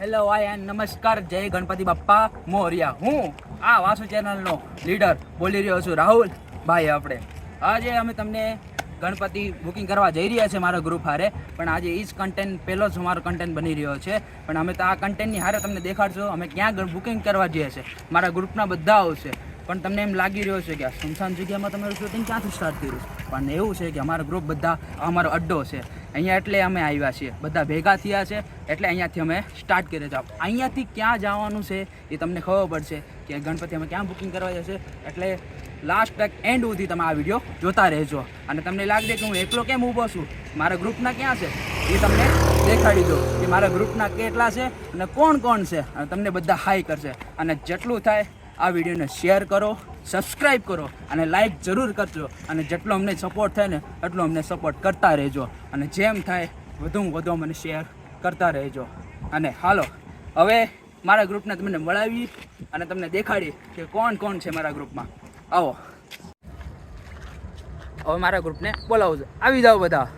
Hello I and નમસ્કાર જય ગણપતિ બાપ્પા મોર્યા હું આ વાસુ ચેનલનો લીડર બોલી રહ્યો છું, રાહુલ ભાઈ આપણે. આજે અમે તમને ગણપતિ બુકિંગ કરવા જઈ રહ્યા છે મારા ગ્રુપ હારે, પણ આજે એ જ કન્ટેન્ટ પહેલો જ અમારો કન્ટેન્ટ બની રહ્યો છે. પણ અમે તો આ કન્ટેન્ટની હારે તમને દેખાડશું, અમે ક્યાં બુકિંગ કરવા જઈએ છે મારા ગ્રુપના બધા આવશે. પણ તમને એમ લાગી રહ્યો છે કે આ સુમસાન જગ્યામાં તમારું શૂટિંગ ક્યાંથી સ્ટાર્ટ કર્યું? પણ એવું છે કે અમારો ગ્રુપ બધા અમારો અડ્ડો છે. અહીંયા એટલે અમે આવ્યા છીએ. બધા ભેગા થયા છે, એટલે અહીંયાથી અમે સ્ટાર્ટ કરીએ છીએ અહીંયાથી ક્યાં જવાનું છે એ તમને ખબર પડશે કે ગણપતિ અમે ક્યાં બુકિંગ કરવા જશે. એટલે લાસ્ટ તક એન્ડ સુધી તમે આ વીડિયો જોતા રહેજો. અને તમને લાગશે કે હું એકલો કેમ ઊભો છું? મારા ગ્રુપના ક્યાં છે? એ તમને દેખાડી દો કે મારા ગ્રુપના કેટલા છે અને કોણ કોણ છે? અને તમને બધા હાઈ કરશે. અને જેટલું થાય આ વિડીયોને શેર કરો સબસ્ક્રાઈબ કરો અને લાઈક જરૂર કરજો. અને જેટલો અમને સપોર્ટ થાય ને એટલો અમને સપોર્ટ કરતા રહેજો. અને જેમ થાય વધુમાં વધુ અમને શેર કરતા રહેજો. અને હાલો હવે મારા ગ્રુપને તમને મળાવી અને તમને દેખાડી કે કોણ કોણ છે મારા ગ્રુપમાં આવો. હવે મારા ગ્રુપને બોલાવું છું. આવી જાઓ બધા.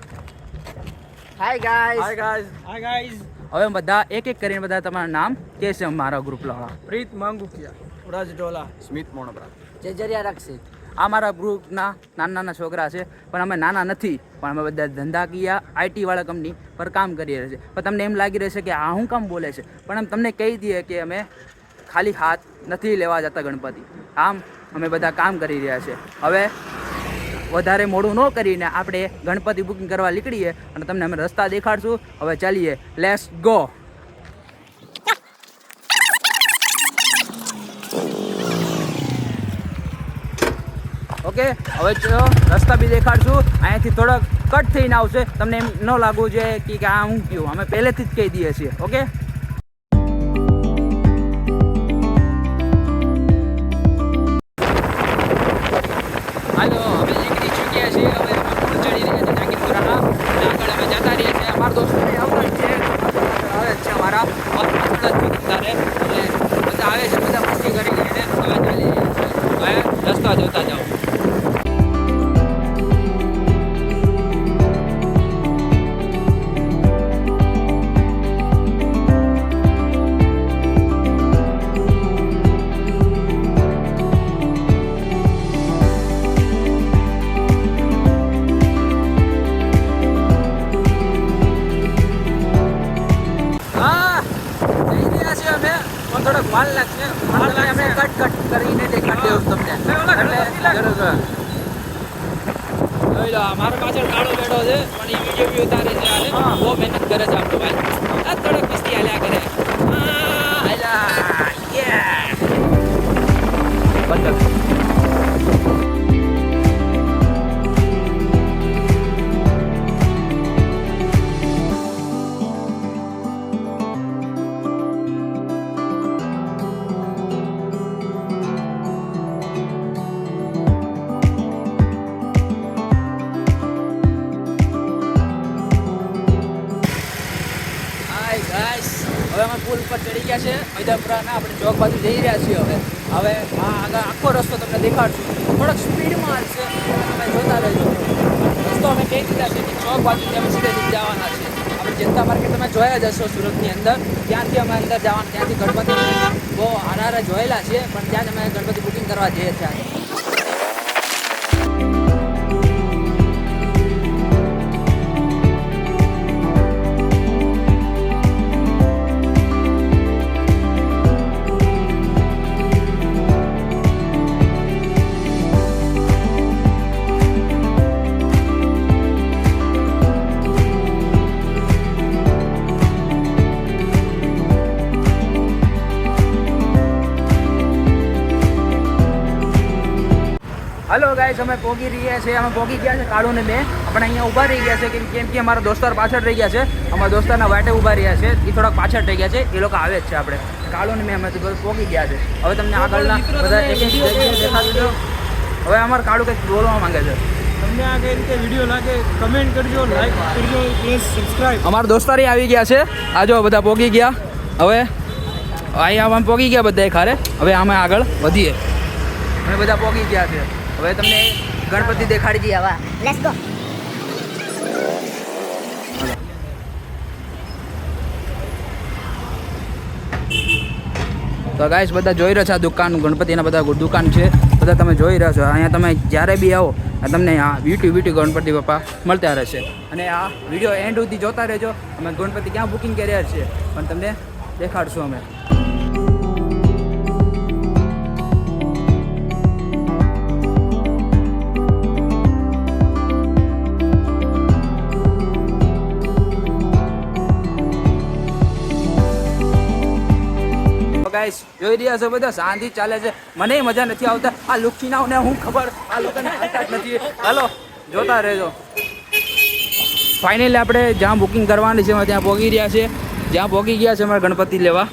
Hi guys hi guys hi guys હવે બધા એક એક કરીને બધા તમારું નામ કે છે મારા ગ્રુપ વાળા? પ્રીત માંગુકિયા. ઉરાજ ડોલા સ્મિત મોણબરા જેજરિયા રક્ષિત આ મારા ગ્રુપના નાના નાના છોકરા છે પણ અમે નાના નથી પણ અમે બધા ધંધાકીય આઈટી વાળા કંપની પર કામ કરી રહ્યા છે પણ તમને એમ લાગી રહેશે કે આ હું કામ બોલે છે? પણ એમ તમને કહી દઈએ કે અમે ખાલી હાથ નથી લેવા જતા ગણપતિ. આમ અમે બધા કામ કરી રહ્યા છે. હવે વધારે મોડું ન કરીને આપણે ગણપતિ બુકિંગ કરવા નીકળીએ અને તમને અમે રસ્તા દેખાડશું. હવે ચાલીએ. Let's go okay? હવે રસ્તા બી દેખાડશું. અહીંયાથી થોડોક કટ થઈને આવશે. તમને એમ ન લાગવું જોઈએ કે કે આ હું કયું અમે પહેલેથી જ કહી દઈએ છીએ. ઓકે? અમે કટ કટ કરીને દેખાડી દઉં તમને એટલે જોઈ લો મારા પાછળ કાળો બેઠો છે પણ એ વીડિયો બી ઉતારે છે બહુ મહેનત કરે છે આપણો ભાઈ. આ થોડોક મસ્તી હાલ્યા કરે. ગાઈસ, હવે અમે પુલ પર ચડી ગયા છે. મૈદાપુરાના આપણે ચોક બાજુ જઈ રહ્યા છીએ હવે. હવે આ આગળ આખો રસ્તો તમને દેખાડશું. થોડોક સ્પીડમાં છે. તમે જોતા રહેજો. રસ્તો અમે કહી દીધા છે કે ચોક બાજુ અમે સીધે જવાના છે આપણે જનતા માર્કેટ તમે જોયા જ હશો સુરતની અંદર. ત્યાંથી અમે અંદર જવાના, ત્યાંથી ગણપતિ બહુ હારા જોયેલા છે, પણ ત્યાં જ અમે ગણપતિ બુકિંગ કરવા જઈએ છીએ. ગાઈસ અમે પોગી રહ્યા છીએ. અમે પોગી ગયા છે કાળુને બે. આપણે અહીંયા ઊભા રહી ગયા છે કેમ કેમ કે અમારા દોસ્તાર પાછળ રહી ગયા છે. અમારા દોસ્તારના વાટે ઊભા રહ્યા છે. એ થોડાક પાછળ રહી ગયા છે. એ લોકો આવે જ છે આપણે. કાળુને મેં અમે પોગી ગયા છે. હવે તમને આગળના બધા એક એક હવે અમારે કાળુ કંઈક બોલવા માંગે છે. તમને આ કઈ રીતે વીડિયો લાગે કમેન્ટ કરજો લાઈક કરજો પ્લીઝ સબસ્ક્રાઇબ અમારા દોસ્તારી આવી ગયા છે. આ જો બધા પોગી ગયા. હવે અહીંયા આમ પોગી ગયા બધા ખારે. હવે અમે આગળ વધીએ. અને બધા પોગી ગયા છે. હવે તમને ગણપતિ દેખાડી દઈએ આવા. લેટ્સ ગો તો ગાઈસ બધા જોઈ રહ્યા છો આ દુકાન ગણપતિના બધા દુકાન છે. બધા તમે જોઈ રહ્યા છો. અહીંયા તમે જ્યારે બી આવો તમને આ બ્યુટી બ્યુટી ગણપતિ બાપા મળતા રહેશે. અને આ વીડિયો એન્ડ સુધી જોતા રહેજો. અમે ગણપતિ ક્યાં બુકિંગ કર્યા છે પણ તમને દેખાડશું અમે. જોઈ રહ્યા છો બધા શાંતિ ચાલે છે. મને મજા નથી આવતા. આ લુક્ષીનાઓને હું ખબર આ લોકોને નથી. હાલો, જોતા રહેજો. ફાઇનલી આપણે જ્યાં બુકિંગ કરવાની છે, ત્યાં પહોંચી રહ્યા છે જ્યાં પહોંચી ગયા છે, અમારે ગણપતિ લેવા.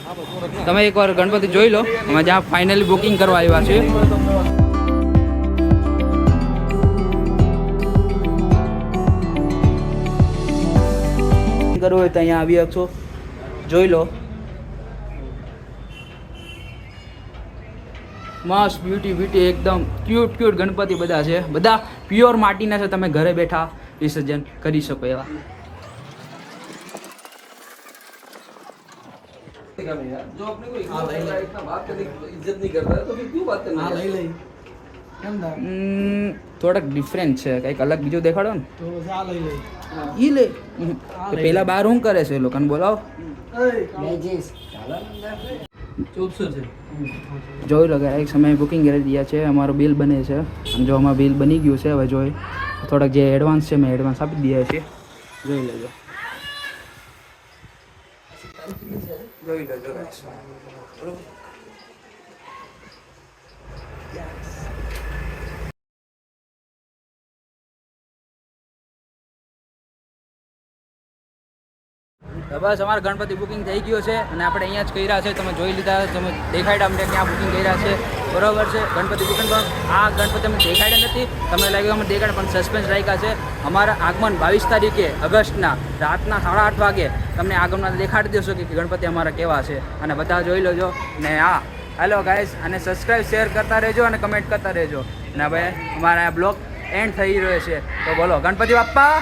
તમે એકવાર ગણપતિ જોઈ લો. અમે જ્યાં ફાઇનલી બુકિંગ કરવા આવ્યા છીએ. કરવું હોય તો અહીંયા આવી શકશો. જોઈ લો. મસ્ત બ્યુટી બ્યુટી એકદમ ક્યુટ ક્યુટ ગણપતિ બધા છે. બધા પ્યોર માટીના છે તમે ઘરે બેઠા વિસર્જન કરી શકો એવા. થોડાક ડિફરન્ટ છે કંઈક અલગ બીજું દેખાડો ને. ઈ લે. પેલા બાર હું કરે છે એ લોકોને બોલાવો. જોઈ લો એક સમયે બુકિંગ કરી દીધા છે અમારું બિલ બને છે. જો અમારું બિલ બની ગયું છે હવે જોઈ થોડાક જે એડવાન્સ છે મેં એડવાન્સ આપી દીધા છે. જોઈ લેજો. જોઈ લેજો બસ અમારે ગણપતિ બુકિંગ થઈ ગયો છે અને આપણે અહીંયા જ કર્યા છે. તમે જોઈ લીધા, તમે દેખાડ્યા અમને ક્યાં બુકિંગ કર્યા છે. બરોબર છે, ગણપતિ બુકિંગ પણ આ ગણપતિ અમે દેખાડ્યા નથી. તમને લાગ્યું અમે દેખાડ પણ સસ્પેન્સ રાખ્યા છે. અમારા આગમન બાવીસ તારીખે ઓગસ્ટના રાતના સાડા આઠ વાગે તમને આગમન દેખાડી દેશો કે ગણપતિ અમારા કેવા છે. અને બધા જોઈ લેજો. ને હા હેલો ગાઈઝ અને સબસ્ક્રાઈબ શેર કરતા રહેજો અને કમેન્ટ કરતા રહેજો. અને ભાઈ અમારા આ બ્લોગ એન્ડ થઈ રહ્યો છે. તો બોલો, ગણપતિ બાપ્પા!